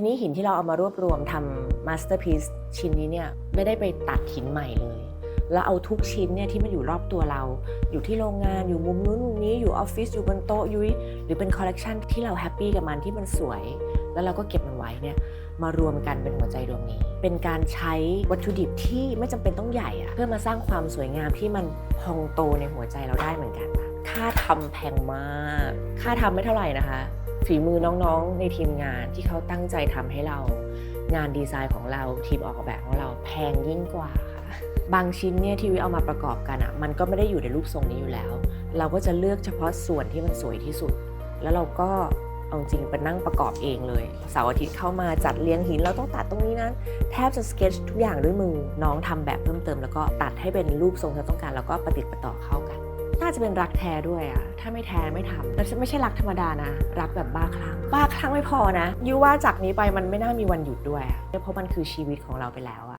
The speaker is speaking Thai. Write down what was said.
ทีนี้หินที่เราเอามารวบรวมทำมาสเตอร์พีซชิ้นนี้เนี่ยไม่ได้ไปตัดหินใหม่เลย แล้วเอาทุกชิ้นเนี่ยที่มันอยู่รอบตัวเรา อยู่ที่โรงงานอยู่มุมนู้นมุมนี้อยู่ออฟฟิศอยู่บนโต๊ะยุ้ยหรือเป็นคอลเลกชันที่เราแฮปปี้กับมันที่มันสวย แล้วเราก็เก็บมันไว้เนี่ยมารวมกันเป็นหัวใจดวงนี้ เป็นการใช้วัตถุดิบที่ไม่จำเป็นต้องใหญ่อะเพื่อมาสร้างความสวยงามที่มันพองโตในหัวใจเราได้เหมือนกัน ค่ะค่าทำแพงมาก ค่าทำไม่เท่าไหร่นะคะ ฝีมือน้องๆ ในทีมงานที่เขาตั้งใจทำให้เรา งานดีไซน์ของเราทีมออกแบบของเราแพงยิ่งกว่าค่ะบางชิ้นเนี่ยที่วิเอามาประกอบกันอะ่ะมันก็ไม่ได้อยู่ในรูปทรงนี้อยู่แล้ว เราก็จะเลือกเฉพาะส่วนที่มันสวยที่สุด แล้วเราก็เอาจริงไปนั่งประกอบเองเลยเสาร์อาทิตย์เข้ามาจัดเรียงหินเราต้องตัดตรงนี้นั้น แทบจะสเก็ตทุกอย่างด้วยมือน้องทำแบบเพิ่มเติม แล้วก็ตัดให้เป็นรูปทรงที่ต้องการแล้วก็ประติดประต่อเข้ากันาจะเป็นรักแท้ด้วยอะถ้าไม่แท้ไม่ทำแล้วไม่ใช่รักธรรมดานะ รักแบบบ้าคลั่งบ้าคลั่งไม่พอนะยูว่าจากนี้ไปมันไม่น่ามีวันหยุดด้วยอะเพราะมันคือชีวิตของเราไปแล้วอะ